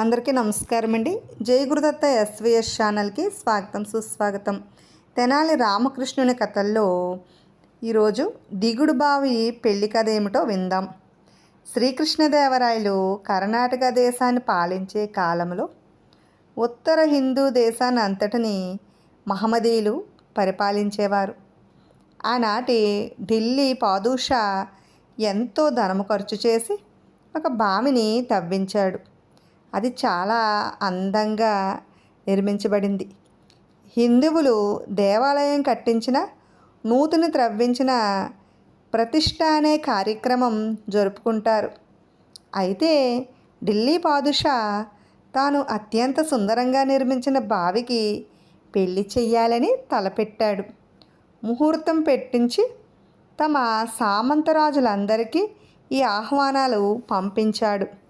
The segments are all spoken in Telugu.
అందరికీ నమస్కారం అండి జై గురుదత్త ఎస్విఎస్ ఛానల్కి స్వాగతం సుస్వాగతం. తెనాలి రామకృష్ణుని కథల్లో ఈరోజు దిగుడు బావి పెళ్ళి కథ ఏమిటో విందాం. శ్రీకృష్ణదేవరాయలు కర్ణాటక దేశాన్ని పాలించే కాలంలో ఉత్తర హిందూ దేశాన్ని అంతటిని మహమ్మదీలు పరిపాలించేవారు. ఆనాటి ఢిల్లీ పాదూషా ఎంతో ధనము ఖర్చు చేసి ఒక బావిని తవ్వించాడు. అది చాలా అందంగా నిర్మించబడింది. హిందువులు దేవాలయం కట్టించిన నూతన త్రవ్వించిన ప్రతిష్ట అనే కార్యక్రమం జరుపుకుంటారు. అయితే ఢిల్లీ పాదుషా తాను అత్యంత సుందరంగా నిర్మించిన బావికి పెళ్ళి చెయ్యాలని తలపెట్టాడు. ముహూర్తం పెట్టించి తమ సామంతరాజులందరికీ ఈ ఆహ్వానాలు పంపించాడు.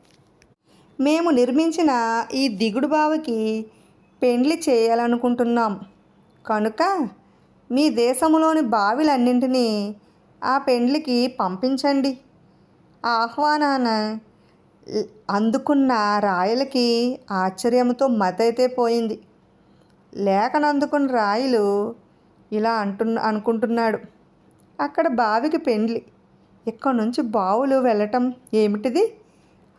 మేము నిర్మించిన ఈ దిగుడు బావికి పెండ్లి చేయాలనుకుంటున్నాం. కనుక మీ దేశంలోని బావిలన్నింటినీ ఆ పెండ్లికి పంపించండి. ఆహ్వానాన అందుకున్న రాయలకి ఆశ్చర్యంతో మతైతే పోయింది. లేఖను అందుకున్న రాయలు ఇలా అంటు అనుకుంటున్నాడు. అక్కడ బావికి పెండ్లి. ఇక్కడ నుంచి బావులు వెళ్ళటం ఏమిటిది?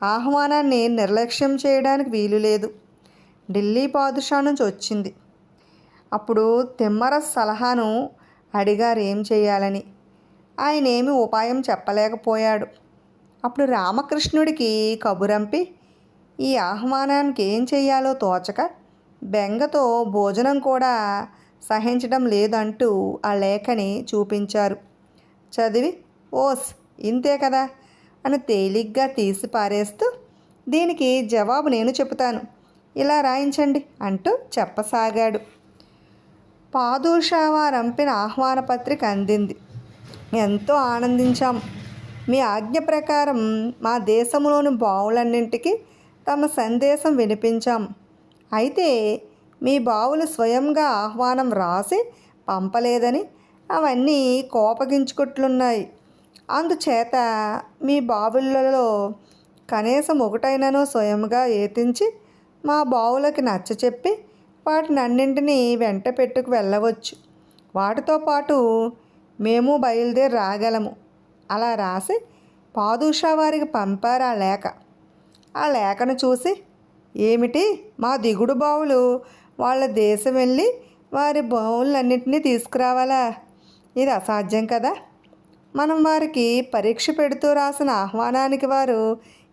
ఆహ్వానాన్ని నిర్లక్ష్యం చేయడానికి వీలు లేదు. ఢిల్లీ పాదుషా నుంచి వచ్చింది. అప్పుడు తిమ్మర సలహాను అడిగారు ఏం చేయాలని. ఆయన ఏమి ఉపాయం చెప్పలేకపోయాడు. అప్పుడు రామకృష్ణుడికి కబురంపి ఈ ఆహ్వానానికి ఏం చేయాలో తోచక బెంగతో భోజనం కూడా సహించడం లేదంటూ ఆ లేఖని చూపించారు. చదివి ఓస్ ఇంతే కదా. అని తేలిగ్గా తీసి పారేస్తూ దీనికి జవాబు నేను చెబుతాను. ఇలా రాయించండి అంటూ చెప్పసాగాడు. పాదూషా వారంపిన ఆహ్వాన పత్రిక అందింది. ఎంతో ఆనందించాం. మీ ఆజ్ఞ ప్రకారం మా దేశంలోని బావులన్నింటికి తమ సందేశం వినిపించాం. అయితే మీ బావులు స్వయంగా ఆహ్వానం రాసి పంపలేదని అవన్నీ కోపగించుకుంటున్నాయి అందుచేత మీ బావులలో కనీసం ఒకటైనను స్వయంగా ఏతించి మా బావులకి నచ్చచెప్పి వాటిని అన్నింటినీ వెంట పెట్టుకు వెళ్ళవచ్చు. వాటితో పాటు మేము బయలుదేరి రాగలము. అలా రాసి పాదుషా వారికి పంపారు ఆ లేఖ. ఆ లేఖను చూసి ఏమిటి? మా దిగుడు బావులు వాళ్ళ దేశం వెళ్ళి వారి బావులన్నింటినీ తీసుకురావాలా? ఇది అసాధ్యం కదా? మనం వారికి పరీక్ష పెడుతూ రాసిన ఆహ్వానానికి వారు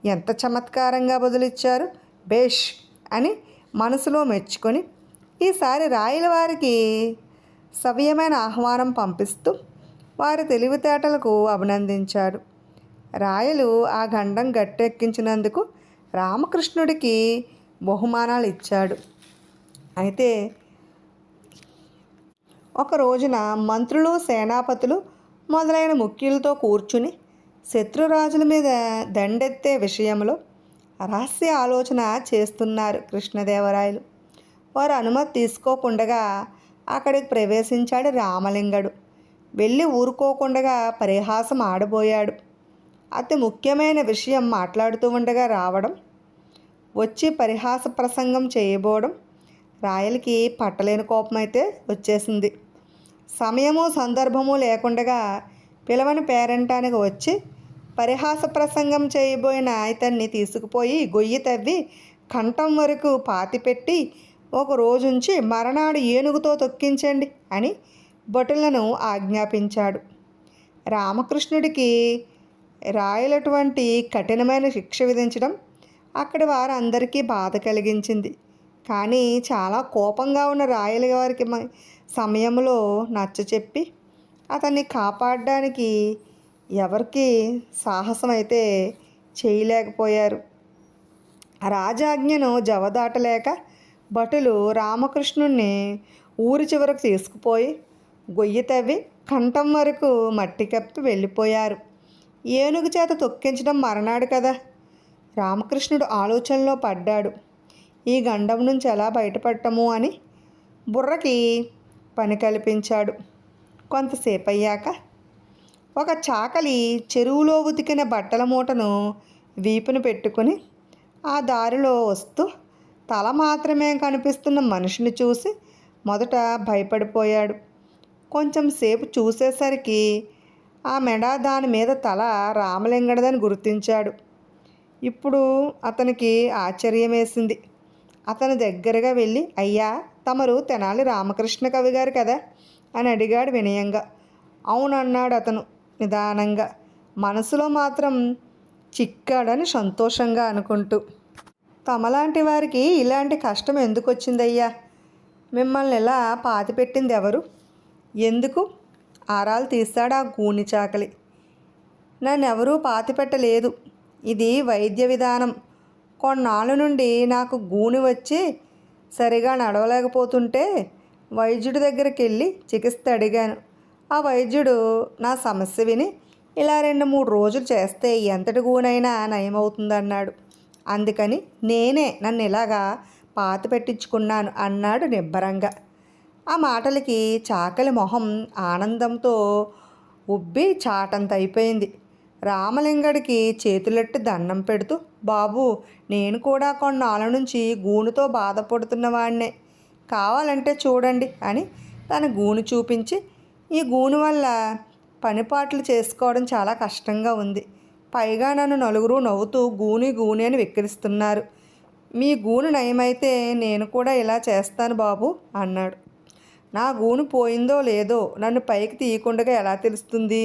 ఎంత చమత్కారంగా బదులిచ్చారు? బేష్ అని మనసులో మెచ్చుకొని ఈసారి రాయల వారికి సవ్యమైన ఆహ్వానం పంపిస్తూ వారి తెలివితేటలకు అభినందించాడు. రాయలు ఆ గండం గట్టెక్కించినందుకు రామకృష్ణుడికి బహుమానాలు ఇచ్చాడు. అయితే ఒక రోజున మంత్రులు సేనాపతులు మొదలైన ముఖ్యులతో కూర్చుని శత్రురాజుల మీద దండెత్తే విషయంలో రహస్య ఆలోచన చేస్తున్నారు కృష్ణదేవరాయలు. వారు అనుమతి తీసుకోకుండా అక్కడికి ప్రవేశించాడు రామలింగడు. వెళ్ళి ఊరుకోకుండా పరిహాసం ఆడబోయాడు. అతి ముఖ్యమైన విషయం మాట్లాడుతూ ఉండగా రావడం వచ్చి పరిహాస ప్రసంగం చేయబోవడం రాయలకి పట్టలేని కోపం అయితే వచ్చేసింది. సమయము సందర్భము లేకుండా పిలవని పేరంటానికి వచ్చి పరిహాస ప్రసంగం చేయబోయిన ఇతన్ని తీసుకుపోయి గొయ్యి తవ్వి కంఠం వరకు పాతిపెట్టి ఒక రోజుంచి మరనాడు ఏనుగుతో తొక్కించండి అని భటులను ఆజ్ఞాపించాడు. రామకృష్ణుడికి రాయలటువంటి కఠినమైన శిక్ష విధించడం అక్కడి వారందరికీ బాధ కలిగించింది. కానీ చాలా కోపంగా ఉన్న రాయల వారికి మ- సమయంలో నచ్చ చెప్పి అతన్ని కాపాడడానికి ఎవరికి సాహసం అయితే చేయలేకపోయారు. రాజాజ్ఞను జవదాటలేక భటులు రామకృష్ణుణ్ణి ఊరి చివరకు తీసుకుపోయి గొయ్యి తవ్వి కంఠం వరకు మట్టి కప్పి వెళ్ళిపోయారు. ఏనుగు చేత తొక్కించడం మరణాడు కదా. రామకృష్ణుడు ఆలోచనలో పడ్డాడు. ఈ గండం నుంచి ఎలా బయటపడటము అని బుర్రకి పని కల్పించాడు. కొంతసేపు అయ్యాక ఒక చాకలి చెరువులో ఉతికిన బట్టల మూటను వీపును పెట్టుకుని ఆ దారిలో వస్తూ తల మాత్రమే కనిపిస్తున్న మనిషిని చూసి మొదట భయపడిపోయాడు. కొంచెం సేపు చూసేసరికి ఆ మెడ దాని మీద తల రామలింగడదని గుర్తించాడు. ఇప్పుడు అతనికి ఆశ్చర్యం వేసింది అతని దగ్గరగా వెళ్ళి అయ్యా తమరు తెనాలి రామకృష్ణ కవి గారు కదా అని అడిగాడు వినయంగా. అవునన్నాడు అతను నిదానంగా. మనసులో మాత్రం చిక్కాడని సంతోషంగా అనుకుంటూ. తమలాంటి వారికి ఇలాంటి కష్టం ఎందుకు వచ్చిందయ్యా? మిమ్మల్ని ఇలా పాతిపెట్టింది ఎవరు? ఎందుకు? ఆరాలు తీస్తాడు ఆ గూని చాకలి. నన్నెవరూ ఎవరూ పాతిపెట్టలేదు ఇది వైద్య విధానం. కొన్నాళ్ళ నుండి నాకు గూని వచ్చి సరిగా నడవలేకపోతుంటే వైద్యుడి దగ్గరికి వెళ్ళి చికిత్స అడిగాను. ఆ వైద్యుడు నా సమస్య విని ఇలా రెండు మూడు రోజులు చేస్తే ఎంతటి గూనైనా నయమవుతుందన్నాడు. అందుకని నేనే నన్ను ఇలాగా పాత పెట్టించుకున్నాను అన్నాడు నిబ్బరంగా. ఆ మాటలకి చాకలి మొహం ఆనందంతో ఉబ్బి చాటంత అయిపోయింది. రామలింగడికి చేతులెట్టి దండం పెడుతూ బాబు నేను కూడా కొన్నాళ్ళ నుంచి గూనుతో బాధపడుతున్నవాడినే కావాలంటే చూడండి అని తన గూను చూపించి ఈ గూను వల్ల పనిపాట్లు చేసుకోవడం చాలా కష్టంగా ఉంది. పైగా నన్ను నలుగురు నవ్వుతూ గూని గూని అని వెక్కిరిస్తున్నారు. మీ గూను నయమైతే నేను కూడా ఇలా చేస్తాను బాబు అన్నాడు. నా గూను పోయిందో లేదో నన్ను పైకి తీయకుండా ఎలా తెలుస్తుంది?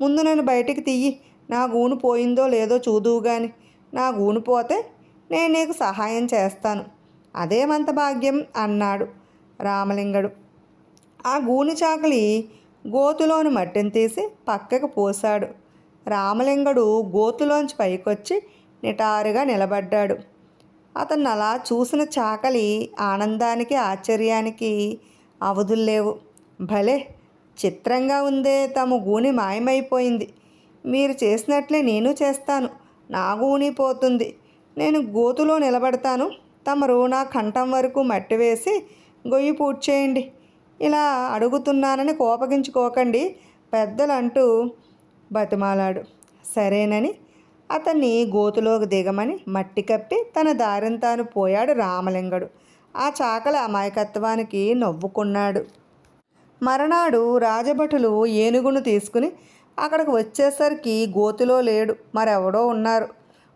ముందు నన్ను బయటికి తీయి. నా గూను పోయిందో లేదో చూదువు గాని. నా గూను పోతే నేను నీకు సహాయం చేస్తాను. అదేమంత భాగ్యం అన్నాడు రామలింగడు. ఆ గూని చాకలి గోతులోని మట్టిని తీసి పక్కకు పోశాడు. రామలింగడు గోతులోంచి పైకొచ్చి నిటారుగా నిలబడ్డాడు. అతను అలా చూసిన చాకలి ఆనందానికి ఆశ్చర్యానికి అవధుల్లేవు భలే చిత్రంగా ఉందే తమ గూని మాయమైపోయింది. మీరు చేసినట్లే నేను చేస్తాను. నా పోతుంది నేను గోతులో నిలబడతాను. తమరు నా కంఠం వరకు మట్టి వేసి గొయ్యి పూడ్చేయండి. ఇలా అడుగుతున్నానని కోపగించుకోకండి పెద్దలు అంటూ బతిమాలాడు. సరేనని అతన్ని గోతులోకి దిగమని మట్టి కప్పి తన దారిని తాను పోయాడు రామలింగడు. ఆ చాకల అమాయకత్వానికి నవ్వుకున్నాడు. మరనాడు రాజభటులు ఏనుగును తీసుకుని అక్కడికి వచ్చేసరికి గోతులో లేడు. మరెవడో ఉన్నారు.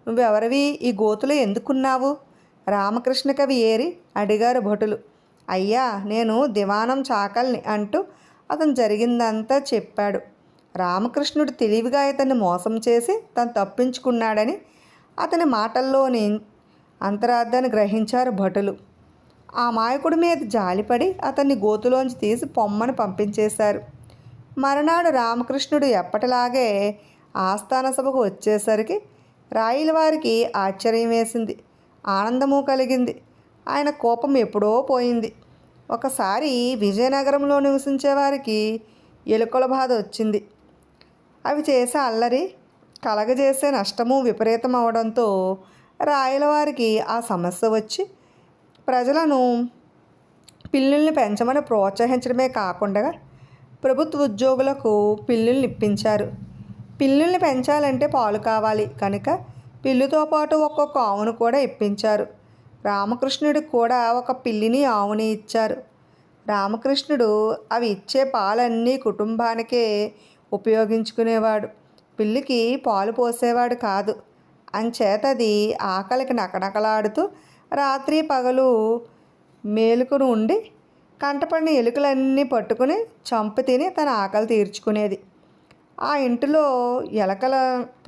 నువ్వెవరివి? ఈ గోతులో ఎందుకున్నావు? రామకృష్ణ కవి ఏరి అడిగారు భటులు. అయ్యా నేను దివానం చాకల్ని అంటూ అతను జరిగిందంతా చెప్పాడు. రామకృష్ణుడు తెలివిగా ఇతన్ని మోసం చేసి తను తప్పించుకున్నాడని అతని మాటల్లోని అంతరార్థాన్ని గ్రహించారు భటులు. ఆ మాయకుడి మీద జాలిపడి అతన్ని గోతులోంచి తీసి పొమ్మని పంపించేశారు. మరునాడు రామకృష్ణుడు ఎప్పటిలాగే ఆస్థాన సభకు వచ్చేసరికి రాయిల వారికి ఆశ్చర్యం వేసింది. ఆనందము కలిగింది. ఆయన కోపం ఎప్పుడో పోయింది. ఒకసారి విజయనగరంలో నివసించే వారికి ఎలుకల బాధ వచ్చింది. అవి చేసే అల్లరి కలగజేసే నష్టము విపరీతం అవడంతో రాయల వారికి ఆ సమస్య వచ్చి ప్రజలను పిల్లుల్ని పెంచమని ప్రోత్సహించడమే కాకుండా ప్రభుత్వ ఉద్యోగులకు పిల్లుల్ని ఇప్పించారు. పిల్లుల్ని పెంచాలంటే పాలు కావాలి కనుక పిల్లుతో పాటు ఒక్కొక్క ఆవును కూడా ఇప్పించారు. రామకృష్ణుడికి కూడా ఒక పిల్లిని ఆవుని ఇచ్చారు. రామకృష్ణుడు అవి ఇచ్చే పాలన్నీ కుటుంబానికే ఉపయోగించుకునేవాడు. పిల్లికి పాలు పోసేవాడు కాదు. అంచేత అది ఆకలికి నకనకలాడుతూ రాత్రి పగలు మేలుకుని ఉండి కంటపడిన ఎలుకలన్నీ పట్టుకుని చంపు తిని తన ఆకలి తీర్చుకునేది. ఆ ఇంటిలో ఎలకల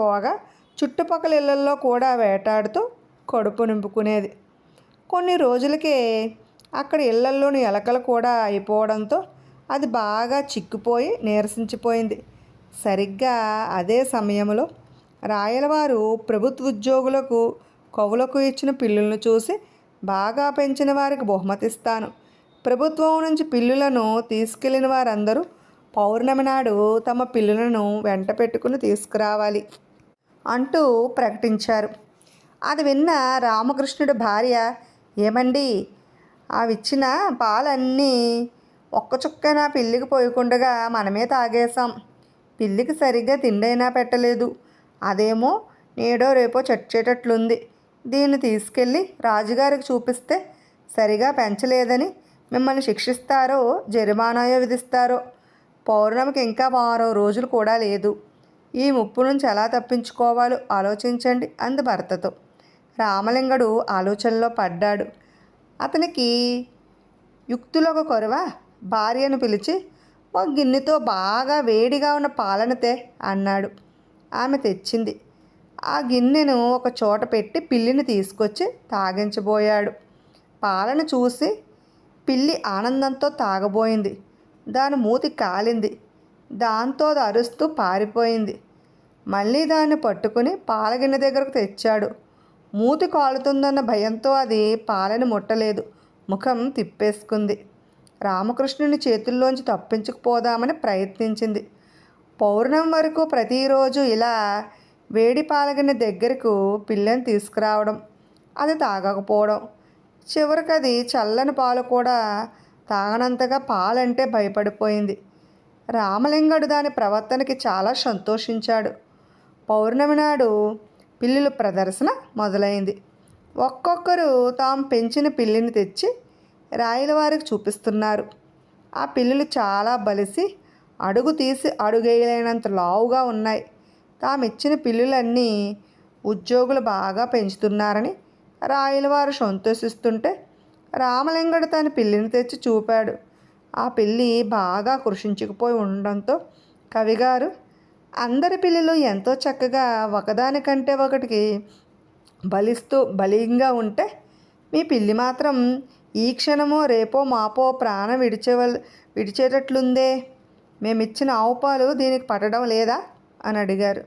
పోగా చుట్టుపక్కల ఇళ్ళల్లో కూడా వేటాడుతూ కడుపు నింపుకునేది. కొన్ని రోజులకే అక్కడ ఇళ్ళల్లోని ఎలకలు కూడా అయిపోవడంతో అది బాగా చిక్కుపోయి నీరసించిపోయింది. సరిగ్గా అదే సమయంలో రాయలవారు ప్రభుత్వ ఉద్యోగులకు కవులకు ఇచ్చిన పిల్లులను చూసి బాగా పెంచిన వారికి బహుమతిస్తాను. ప్రభుత్వం నుంచి పిల్లులను తీసుకెళ్ళిన వారందరూ పౌర్ణమి నాడు తమ పిల్లులను వెంట పెట్టుకుని తీసుకురావాలి అంటూ ప్రకటించారు. అది విన్న రామకృష్ణుడి భార్య ఏమండి అవిచ్చిన పాలన్నీ ఒక్క చుక్కైనా పిల్లికి పోయకుండగా మనమే తాగేశాం. పిల్లికి సరిగ్గా తిండైనా పెట్టలేదు. అదేమో నేడో రేపో చచ్చేటట్లుంది. దీన్ని తీసుకెళ్ళి రాజుగారికి చూపిస్తే సరిగా పెంచలేదని మిమ్మల్ని శిక్షిస్తారో జరిమానాయో విధిస్తారో పౌర్ణమికి ఇంకా వారం రోజులు కూడా లేదు. ఈ ముప్పు నుంచి ఎలా తప్పించుకోవాలో ఆలోచించండి అంది భర్తతో. రామలింగడు ఆలోచనలో పడ్డాడు. అతనికి యుక్తులో ఒక కొరవ? భార్యను పిలిచి ఓ గిన్నెతో బాగా వేడిగా ఉన్న పాలనతే అన్నాడు. ఆమె తెచ్చింది. ఆ గిన్నెను ఒక చోట పెట్టి పిల్లిని తీసుకొచ్చి తాగించబోయాడు. పాలను చూసి పిల్లి ఆనందంతో తాగబోయింది. దాని మూతి కాలింది. దాంతో అది అరుస్తూ పారిపోయింది. మళ్ళీ దాన్ని పట్టుకుని పాలగిన్నె దగ్గరకు తెచ్చాడు. మూతి కాలుతుందన్న భయంతో అది పాలని ముట్టలేదు. ముఖం తిప్పేసుకుంది. రామకృష్ణుని చేతుల్లోంచి తప్పించుకుపోదామని ప్రయత్నించింది. పౌర్ణం వరకు ప్రతిరోజు ఇలా వేడి పాలగిన దగ్గరకు పిల్లని తీసుకురావడం అది తాగకపోవడం చివరికి అది చల్లని పాలు కూడా తాగనంతగా పాలంటే భయపడిపోయింది. రామలింగడు దాని ప్రవర్తనకి చాలా సంతోషించాడు. పౌర్ణమి నాడు పిల్లుల ప్రదర్శన మొదలైంది. ఒక్కొక్కరు తాము పెంచిన పిల్లిని తెచ్చి రాయల వారికి చూపిస్తున్నారు. ఆ పిల్లులు చాలా బలిసి అడుగు తీసి అడుగేయలేనంత లావుగా ఉన్నాయి. తాము ఇచ్చిన పిల్లులన్నీ ఉద్యోగులు బాగా పెంచుతున్నారని రాయలవారు సంతోషిస్తుంటే రామలింగడు తన పిల్లిని తెచ్చి చూపాడు. ఆ పిల్లి బాగా కృషించుకుపోయి ఉండడంతో కవిగారు అందరి పిల్లలు ఎంతో చక్కగా ఒకదానికంటే ఒకటికి బలిస్తూ బలీయంగా ఉంటే మీ పిల్లి మాత్రం ఈ క్షణమో రేపో మాపో ప్రాణం విడిచేవల్ విడిచేటట్లుందే? మేమిచ్చిన ఆవు పాలు దీనికి పట్టడం లేదా అని అడిగారు.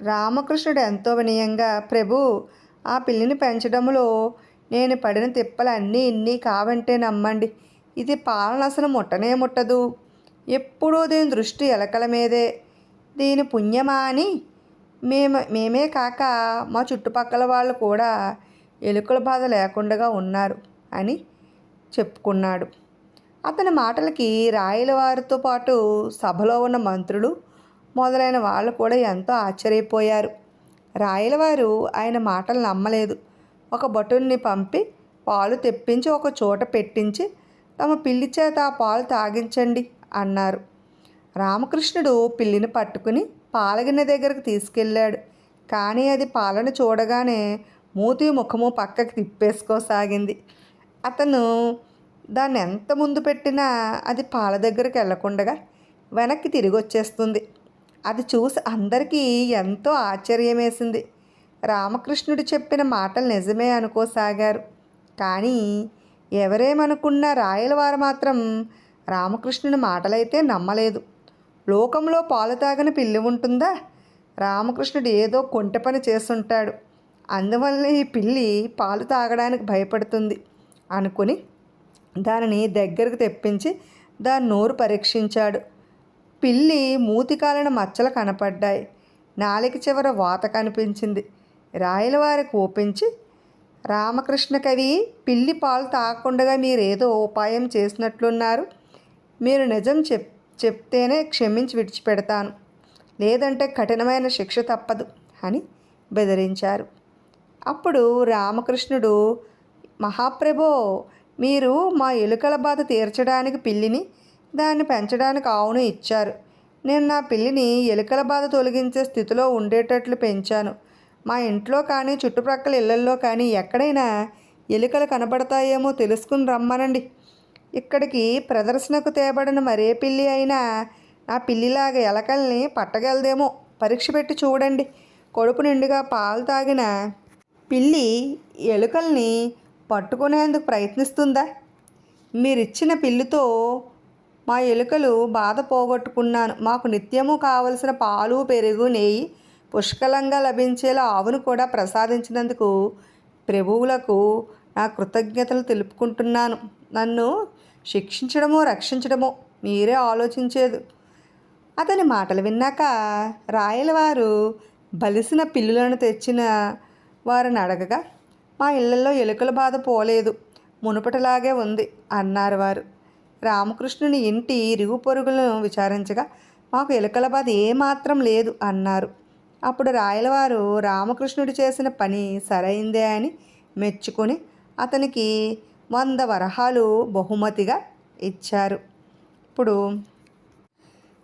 రామకృష్ణుడు ఎంతో వినయంగా ప్రభు ఆ పిల్లిని పెంచడంలో నేను పడిన తిప్పలు అన్నీ ఇన్ని కావంటే నమ్మండి. ఇది పాలన అసలు ముట్టనే ముట్టదు. ఎప్పుడూ దీని దృష్టి ఎలకల మీదే. దీని పుణ్యమా అని మేము మేమే కాక మా చుట్టుపక్కల వాళ్ళు కూడా ఎలుకల బాధ లేకుండా ఉన్నారు అని చెప్పుకున్నాడు. అతని మాటలకి రాయల వారితో పాటు సభలో ఉన్న మంత్రులు మొదలైన వాళ్ళు కూడా ఎంతో ఆశ్చర్యపోయారు. రాయలవారు ఆయన మాటలు నమ్మలేదు. ఒక భటుణ్ణి పంపి పాలు తెప్పించి ఒక చోట పెట్టించి తమ పిల్లి చేత ఆ పాలు తాగించండి అన్నారు. రామకృష్ణుడు పిల్లిని పట్టుకుని పాలగిన్నె దగ్గరకు తీసుకెళ్ళాడు. కానీ అది పాలను చూడగానే మూతి ముఖము పక్కకి తిప్పేసుకోసాగింది. అతను దాన్ని ఎంత ముందు పెట్టినా అది పాల దగ్గరికి వెళ్ళకుండా వెనక్కి తిరిగి వచ్చేస్తుంది అది చూసి అందరికీ ఎంతో ఆశ్చర్యమేసింది. రామకృష్ణుడు చెప్పిన మాటలు నిజమే అనుకోసాగారు. కానీ ఎవరేమనుకున్న రాయలవారు మాత్రం రామకృష్ణుని మాటలైతే నమ్మలేదు. లోకంలో పాలు తాగని పిల్లి ఉంటుందా? రామకృష్ణుడు ఏదో కొంట పని చేస్తుంటాడు. అందువల్ల ఈ పిల్లి పాలు తాగడానికి భయపడుతుంది అనుకుని దానిని దగ్గరకు తెప్పించి దాని నోరు పరీక్షించాడు. పిల్లి మూతికాలిన మచ్చలు కనపడ్డాయి. నాలిక చివర వాత కనిపించింది. రాయలవారి కోపించి రామకృష్ణ కవి పిల్లి పాలు తాగకుండా మీరేదో ఉపాయం చేసినట్లున్నారు. మీరు నిజం చెప్ చెప్తేనే క్షమించి విడిచిపెడతాను. లేదంటే కఠినమైన శిక్ష తప్పదు అని బెదిరించారు. అప్పుడు రామకృష్ణుడు మహాప్రభో మీరు మా ఎలుకల బాధ తీర్చడానికి పిల్లిని దాన్ని పెంచడానికి ఆవును ఇచ్చారు. నేను నా పిల్లిని ఎలుకల బాధ తొలగించే స్థితిలో ఉండేటట్లు పెంచాను. మా ఇంట్లో కానీ చుట్టుప్రక్కల ఇళ్ళల్లో కానీ ఎక్కడైనా ఎలుకలు కనబడతాయేమో తెలుసుకుని రమ్మనండి. ఇక్కడికి ప్రదర్శనకు తేబడిన మరే పిల్లి అయినా నా పిల్లిలాగా ఎలకల్ని పట్టగలదేమో. పరీక్ష పెట్టి చూడండి. కొడుకు నిండుగా పాలు తాగిన పిల్లి ఎలుకల్ని పట్టుకునేందుకు ప్రయత్నిస్తుందా? మీరిచ్చిన పిల్లితో మా ఎలుకలు బాధ పోగొట్టుకున్నాను. మాకు నిత్యము కావలసిన పాలు పెరుగు నెయ్యి పుష్కలంగా లభించేలా ఆవును కూడా ప్రసాదించినందుకు ప్రభువులకు నా కృతజ్ఞతలు తెలుపుకుంటున్నాను. నన్ను శిక్షించడమో రక్షించడమో మీరే ఆలోచించేది. అతని మాటలు విన్నాక రాయలవారు బలిసిన పిల్లులను తెచ్చిన వారిని అడగగా మా ఇళ్ళలో ఎలుకల బాధ పోలేదు. మునుపటిలాగే ఉంది అన్నారు వారు. రామకృష్ణుని ఇంటి ఇరుగు పొరుగులను విచారించగా మాకు ఎలుకల బాధ ఏమాత్రం లేదు అన్నారు. అప్పుడు రాయలవారు రామకృష్ణుడు చేసిన పని సరైందే అని మెచ్చుకొని అతనికి వంద వరహాలు బహుమతిగా ఇచ్చారు. ఇప్పుడు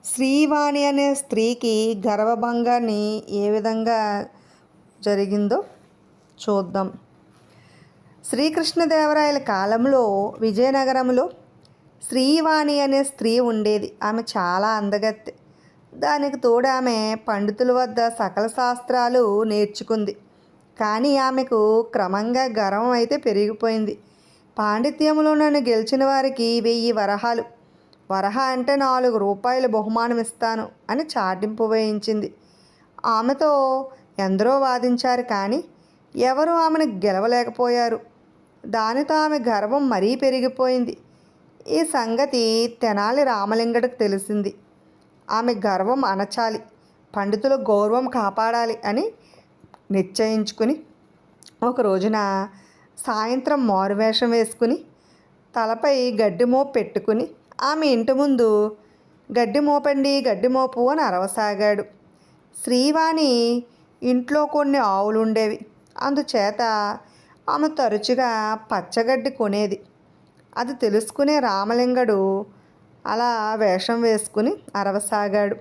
శ్రీవాణి అనే స్త్రీకి గర్వభంగాన్ని ఏ విధంగా జరిగిందో చూద్దాం. శ్రీకృష్ణదేవరాయల కాలంలో విజయనగరంలో శ్రీవాణి అనే స్త్రీ ఉండేది. ఆమె చాలా అందగత్తె. దానికి తోడు ఆమె పండితుల వద్ద సకల శాస్త్రాలు నేర్చుకుంది. కానీ ఆమెకు క్రమంగా గర్వం అయితే పెరిగిపోయింది. పాండిత్యంలో నన్ను గెలిచిన వారికి వెయ్యి వరహాలు. వరహ అంటే నాలుగు రూపాయలు బహుమానం ఇస్తాను అని చాటింపు వేయించింది. ఆమెతో ఎందరో వాదించారు కానీ ఎవరు ఆమెను గెలవలేకపోయారు. దానితో ఆమె గర్వం మరీ పెరిగిపోయింది. ఈ సంగతి తెనాలి రామలింగడికి తెలిసింది. ఆమె గర్వం అణచాలి పండితుల గౌరవం కాపాడాలి అని నిశ్చయించుకుని ఒక రోజున సాయంత్రం మారువేషం వేసుకుని తలపై గడ్డి మోపు పెట్టుకుని ఆమె ఇంటి ముందు గడ్డి మోపండి గడ్డి మోపు అని అరవసాగాడు. శ్రీవాణి ఇంట్లో కొన్ని ఆవులు ఉండేవి అందుచేత ఆమె తరచుగా పచ్చగడ్డి కొనేది. అది తెలుసుకునే రామలింగడు అలా వేషం వేసుకుని అరవసాగాడు.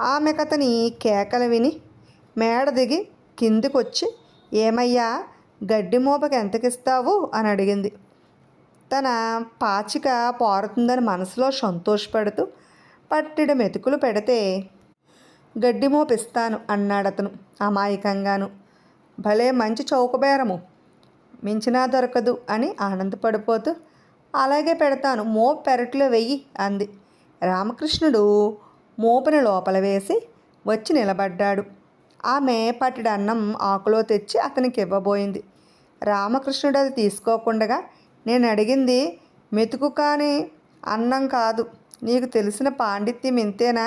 ఆమె కథని కేకలు విని మేడ దిగి కిందికొచ్చి ఏమయ్యా గడ్డి మూపకి ఎంతకిస్తావు? అని అడిగింది. తన పాచిక పారుతుందని మనసులో సంతోషపడుతూ పట్టిడు మెతుకులు పెడితే గడ్డి మోపిస్తాను అన్నాడు అతను అమాయకంగాను. భలే మంచి చౌకబేరము మించినా దొరకదు అని ఆనందపడిపోతూ అలాగే పెడతాను మోపు పెరట్లో వెయ్యి అంది. రామకృష్ణుడు మోపుని లోపల వేసి వచ్చి నిలబడ్డాడు. ఆమె పట్టిడు అన్నం ఆకులో తెచ్చి అతనికి ఇవ్వబోయింది. రామకృష్ణుడు అది తీసుకోకుండా నేను అడిగింది మెతుకు కానీ అన్నం కాదు నీకు తెలిసిన పాండిత్యం ఇంతేనా?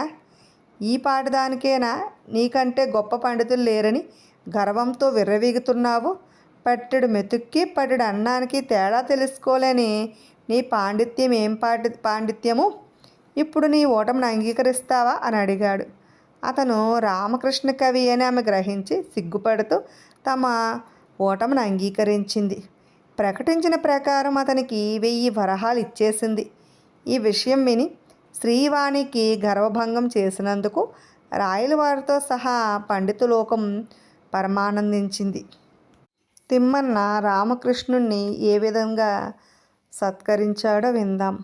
ఈ పాటిదానికేనా? నీకంటే గొప్ప పండితులు లేరని గర్వంతో విర్రవీగుతున్నావు. పట్టెడు మెతుక్కి పట్టెడు అన్నానికి తేడా తెలుసుకోలేని నీ పాండిత్యం ఏం పాండి పాండిత్యము? ఇప్పుడు నీ ఓటమిని అంగీకరిస్తావా? అని అడిగాడు. అతను రామకృష్ణ కవి అని ఆమె గ్రహించి సిగ్గుపడుతూ తమ ఓటమిని అంగీకరించింది. ప్రకటించిన ప్రకారం అతనికి వెయ్యి వరహాలు ఇచ్చేసింది. ఈ విషయం విని శ్రీవాణికి గర్వభంగం చేసినందుకు రాయలవారితో సహా పండితులోకం పరమానందించింది. తిమ్మన్న రామకృష్ణుణ్ణి ఏ విధంగా సత్కరించాడో విందాం.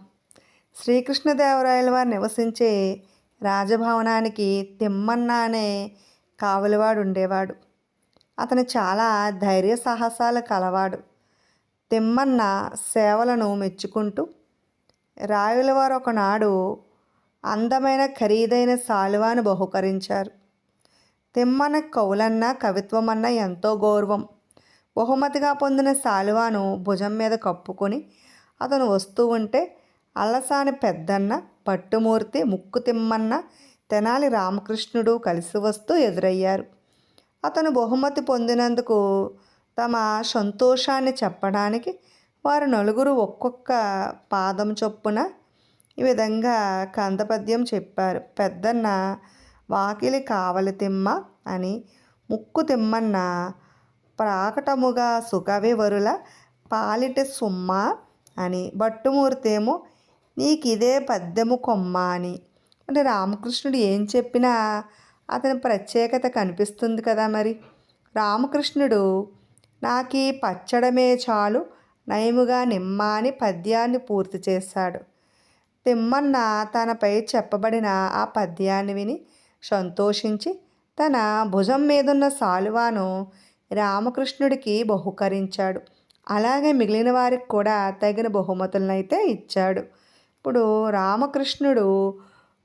శ్రీకృష్ణదేవరాయల వారు నివసించే రాజభవనానికి తిమ్మన్న అనే కావలివాడు ఉండేవాడు. అతను చాలా ధైర్య సాహసాలు కలవాడు. తిమ్మన్న సేవలను మెచ్చుకుంటూ రాయులవారు ఒకనాడు అందమైన ఖరీదైన సాలువాను బహుకరించారు. తిమ్మన కవులన్నా కవిత్వమన్నా ఎంతో గౌరవం. బహుమతిగా పొందిన శాలువాను భుజం మీద కప్పుకొని అతను వస్తూ ఉంటే అల్లసాని పెద్దన్న పట్టుమూర్తి ముక్కు తిమ్మన్న తెనాలి రామకృష్ణుడు కలిసి వస్తూ ఎదురయ్యారు. అతను బహుమతి పొందినందుకు తమ సంతోషాన్ని చెప్పడానికి వారు నలుగురు ఒక్కొక్క పాదం చొప్పున ఈ విధంగా కందపద్యం చెప్పారు. పెద్దన్న వాకిలి కావలి తిమ్మ అని ముక్కు తిమ్మన్న ప్రాకటముగా సుఖవివరుల పాలిటి సుమ్మ అని భట్టుమూర్తేమో నీకిదే పద్యము కొమ్మ అని. అంటే రామకృష్ణుడు ఏం చెప్పినా అతని ప్రత్యేకత కనిపిస్తుంది కదా మరి. రామకృష్ణుడు నాకు ఈ పచ్చడమే చాలు నయముగా నిమ్మ అని పద్యాన్ని పూర్తి చేశాడు. తిమ్మన్న తనపై చెప్పబడిన ఆ పద్యాన్ని విని సంతోషించి తన భుజం మీదున్న సాలువాను రామకృష్ణుడికి బహుకరించాడు. అలాగే మిగిలిన వారికి కూడా తగిన బహుమతులను అయితే ఇచ్చాడు. ఇప్పుడు రామకృష్ణుడు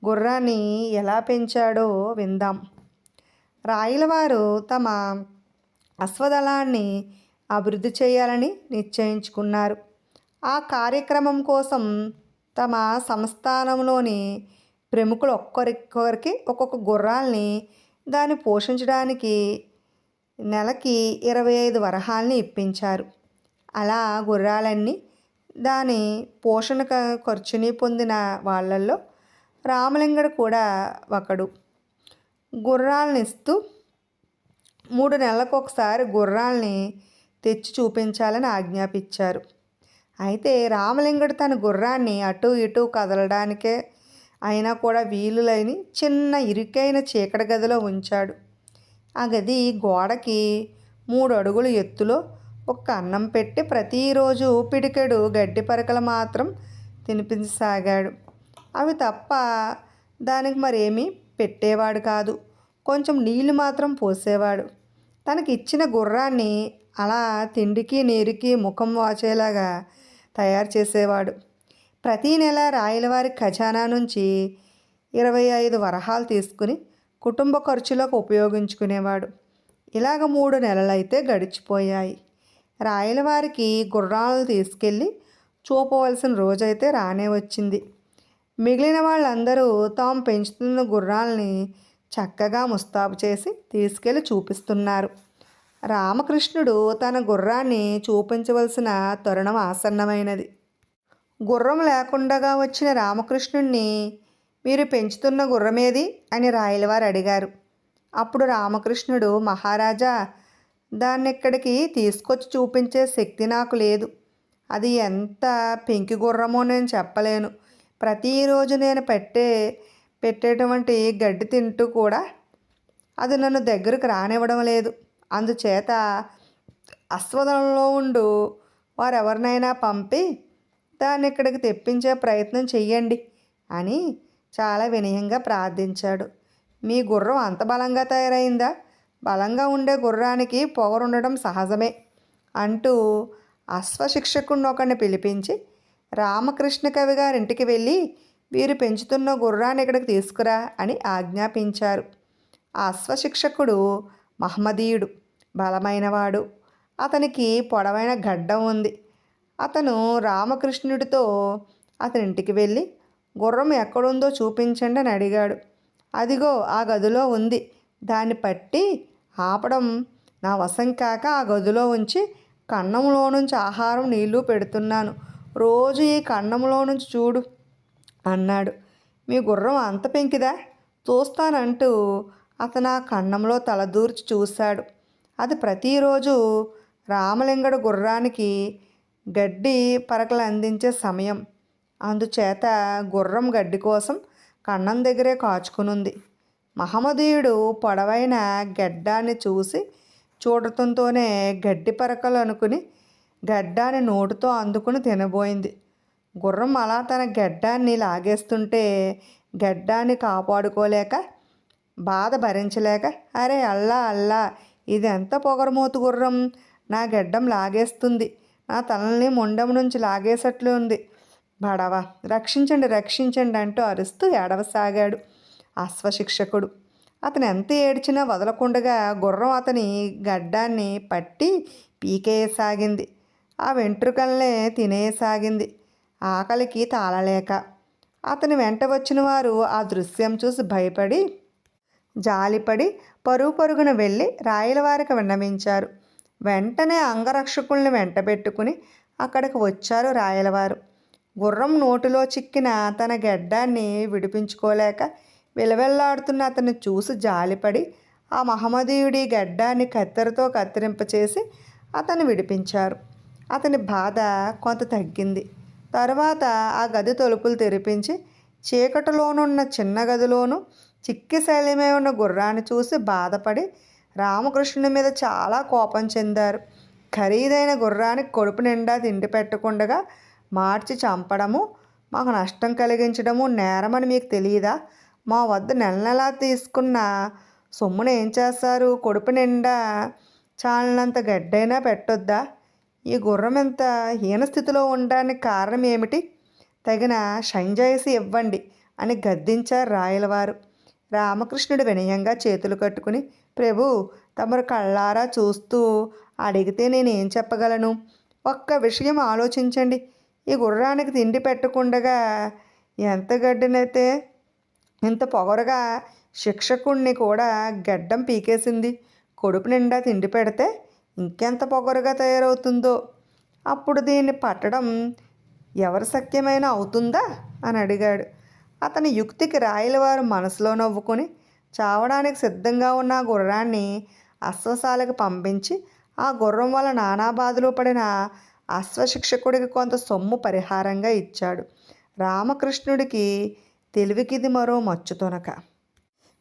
గుర్రాన్ని ఎలా పెంచాడో విందాం. రాయలవారు తమ అశ్వదళాన్ని అభివృద్ధి చేయాలని నిశ్చయించుకున్నారు. ఆ కార్యక్రమం కోసం తమ సంస్థానంలోని ప్రముఖులు ఒక్కరికొకరికి ఒక్కొక్క గుర్రాల్ని దాన్ని పోషించడానికి నెలకి ఇరవై ఐదు వరహాల్ని ఇప్పించారు. అలా గుర్రాలన్నీ దాని పోషణ ఖర్చుని పొందిన వాళ్ళల్లో రామలింగడు కూడా ఒకడు. గుర్రాలనిస్తూ మూడు నెలలకు ఒకసారి గుర్రాల్ని తెచ్చి చూపించాలని ఆజ్ఞాపించారు. అయితే రామలింగుడు తన గుర్రాన్ని అటు ఇటు కదలడానికే అయినా కూడా వీలులేని చిన్న ఇరుకైన చీకటి గదిలో ఉంచాడు. ఆ గది గోడకి మూడు అడుగుల ఎత్తులో ఒక అన్నం పెట్టి ప్రతిరోజు పిడికెడు గడ్డి పరకలు మాత్రం తినిపించసాగాడు. అవి తప్ప దానికి మరేమీ పెట్టేవాడు కాదు. కొంచెం నీళ్ళు మాత్రం పోసేవాడు. తనకి ఇచ్చిన గుర్రాన్ని అలా తిండికి నీరుకి ముఖం వాచేలాగా తయారు చేసేవాడు. ప్రతీ నెల రాయలవారి ఖజానా నుంచి ఇరవై ఐదు వరహాలు తీసుకుని కుటుంబ ఖర్చులకు ఉపయోగించుకునేవాడు. ఇలాగ మూడు నెలలైతే గడిచిపోయాయి. రాయలవారికి గుర్రాలను తీసుకెళ్ళి చూపవలసిన రోజైతే రానే వచ్చింది. మిగిలిన వాళ్ళందరూ తాము పెంచుతున్న గుర్రాలని చక్కగా ముస్తాబు చేసి తీసుకెళ్ళి చూపిస్తున్నారు. రామకృష్ణుడు తన గుర్రాన్ని చూపించవలసిన తరుణం ఆసన్నమైనది. గుర్రం లేకుండగా వచ్చిన రామకృష్ణుణ్ణి మీరు పెంచుతున్న గుర్రమేది? అని రాయలవారు అడిగారు. అప్పుడు రామకృష్ణుడు మహారాజా దాన్ని ఇక్కడికి తీసుకొచ్చి చూపించే శక్తి నాకు లేదు. అది ఎంత పెంకి గుర్రమో నేను చెప్పలేను. ప్రతిరోజు నేను పెట్టే పెట్టేటువంటి గడ్డి తింటూ కూడా అది నన్ను దగ్గరకు రానివ్వడం లేదు. అందుచేత అశ్వదనంలో ఉండు. వారెవరినైనా పంపి దాన్ని ఇక్కడికి తెప్పించే ప్రయత్నం చెయ్యండి అని చాలా వినయంగా ప్రార్థించాడు. మీ గుర్రం అంత బలంగా తయారైందా? బలంగా ఉండే గుర్రానికి పొగరుండడం సహజమే అంటూ అశ్వశిక్షకుడిని ఒకరిని పిలిపించి రామకృష్ణ కవి గారింటికి వెళ్ళి వీరు పెంచుతున్న గుర్రాన్ని ఇక్కడికి తీసుకురా అని ఆజ్ఞాపించారు. ఆ అశ్వశిక్షకుడు మహమ్మదీయుడు బలమైనవాడు. అతనికి పొడవైన గడ్డం ఉంది. అతను రామకృష్ణుడితో అతని ఇంటికి వెళ్ళి గుర్రం ఎక్కడుందో చూపించండి అని అడిగాడు. అదిగో ఆ గదిలో ఉంది. దాన్ని పట్టి ఆపడం నా వశం కాక ఆ గదిలో ఉంచి కన్నంలో నుంచి ఆహారం నీళ్ళు పెడుతున్నాను. రోజు ఈ కన్నంలో నుంచి చూడు అన్నాడు. మీ గుర్రం అంత పెంకిదా? చూస్తానంటూ అతను ఆ కన్నంలో తలదూర్చి చూశాడు. అది ప్రతిరోజు రామలింగడు గుర్రానికి గడ్డి పరకలు అందించే సమయం. అందుచేత గుర్రం గడ్డి కోసం కన్నం దగ్గరే కాచుకునుంది. మహమ్మదీయుడు పొడవైన గడ్డాన్ని చూసి చూడటంతోనే గడ్డి పరకలు అనుకుని గడ్డాన్ని నోటితో అందుకుని తినబోయింది. గుర్రం అలా తన గడ్డాన్ని లాగేస్తుంటే గడ్డాన్ని కాపాడుకోలేక బాధ భరించలేక అరే అల్లా అల్లా ఇది ఎంత పొగరమోతు గుర్రం? నా గడ్డం లాగేస్తుంది. నా తలని ముండం నుంచి లాగేసట్లు ఉంది. బడవ రక్షించండి రక్షించండి అంటూ అరుస్తూ ఏడవసాగాడు అశ్వశిక్షకుడు అతను ఎంత ఏడ్చినా వదలకుండగా గుర్రం అతని గడ్డాన్ని పట్టి పీకేయసాగింది. ఆ వెంట్రుకల్నే తినేయసాగింది. ఆకలికి తాళలేక. అతని వెంట వచ్చిన వారు ఆ దృశ్యం చూసి భయపడి జాలిపడి పరుగు పరుగున వెళ్ళి రాయలవారికి విన్నవించారు. వెంటనే అంగరక్షకుల్ని వెంటబెట్టుకుని అక్కడికి వచ్చారు రాయలవారు. గుర్రం నోటిలో చిక్కిన తన గెడ్డాన్ని విడిపించుకోలేక విలవెల్లాడుతున్న అతన్ని చూసి జాలిపడి ఆ మహమ్మదీయుడి గడ్డాన్ని కత్తెరతో కత్తిరింపచేసి అతను విడిపించారు. అతని బాధ కొంత తగ్గింది. తర్వాత ఆ గది తలుపులు తెరిపించి చీకటిలోనున్న చిన్న గదిలోనూ చిక్కి శైలమే ఉన్న గుర్రాన్ని చూసి బాధపడి రామకృష్ణుని మీద చాలా కోపం చెందారు. ఖరీదైన గుర్రానికి కొడుపు నిండా తిండి పెట్టకుండగా మార్చి చంపడము మాకు నష్టం కలిగించడము నేరమని మీకు తెలియదా మా వద్ద నెల నెలా తీసుకున్న సొమ్మును ఏం చేస్తారు? కొడుపు నిండా చాలినంత గడ్డైనా పెట్టొద్దా? ఈ గుర్రం ఇంత హీన స్థితిలో ఉండడానికి కారణం ఏమిటి? తగిన షంజాయిసి ఇవ్వండి అని గద్దించారు రాయలవారు. రామకృష్ణుడు వినయంగా చేతులు కట్టుకుని ప్రభు తమరు కళ్ళారా చూస్తూ అడిగితే నేను ఏం చెప్పగలను? ఒక్క విషయం ఆలోచించండి. ఈ గుర్రానికి తిండి పెట్టకుండగా ఎంత గడ్డినైతే ఇంత పొగరుగా శిక్షకుణ్ణి కూడా గడ్డం పీకేసింది. కొడుపు నిండా తిండి పెడితే ఇంకెంత పొగరుగా తయారవుతుందో. అప్పుడు దీన్ని పట్టడం ఎవరి సఖ్యమైనా అవుతుందా? అని అడిగాడు. అతని యుక్తికి రాయలవారు మనసులో నవ్వుకొని చావడానికి సిద్ధంగా ఉన్న ఆ గుర్రాన్ని అశ్వశాలకు పంపించి ఆ గుర్రం వల్ల నానా బాధలు పడిన అశ్వశిక్షకుడికి కొంత సొమ్ము పరిహారంగా ఇచ్చాడు. రామకృష్ణుడికి తెలివికిది మరో మచ్చుతొనక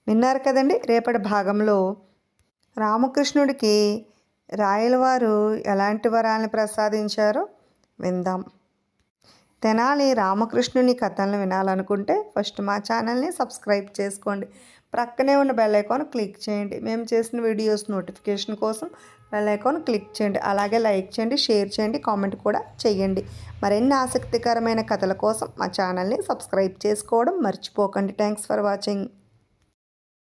విన్నారు కదండి రేపటి భాగంలో రామకృష్ణుడికి రాయలవారు ఎలాంటి వరాలను ప్రసాదించారో విందాం. తెనాలి రామకృష్ణుని కథలను వినాలనుకుంటే ఫస్ట్ మా ఛానల్ని సబ్స్క్రైబ్ చేసుకోండి. ప్రక్కనే ఉన్న బెల్ ఐకాన్ క్లిక్ చేయండి. మేము చేసిన వీడియోస్ నోటిఫికేషన్ కోసం బెల్ ఐకాన్ క్లిక్ చేయండి. అలాగే లైక్ చేయండి షేర్ చేయండి కామెంట్ కూడా చేయండి. మరిన్ని ఆసక్తికరమైన కథల కోసం మా ఛానల్ని సబ్స్క్రైబ్ చేసుకోవడం మర్చిపోకండి. Thanks for watching.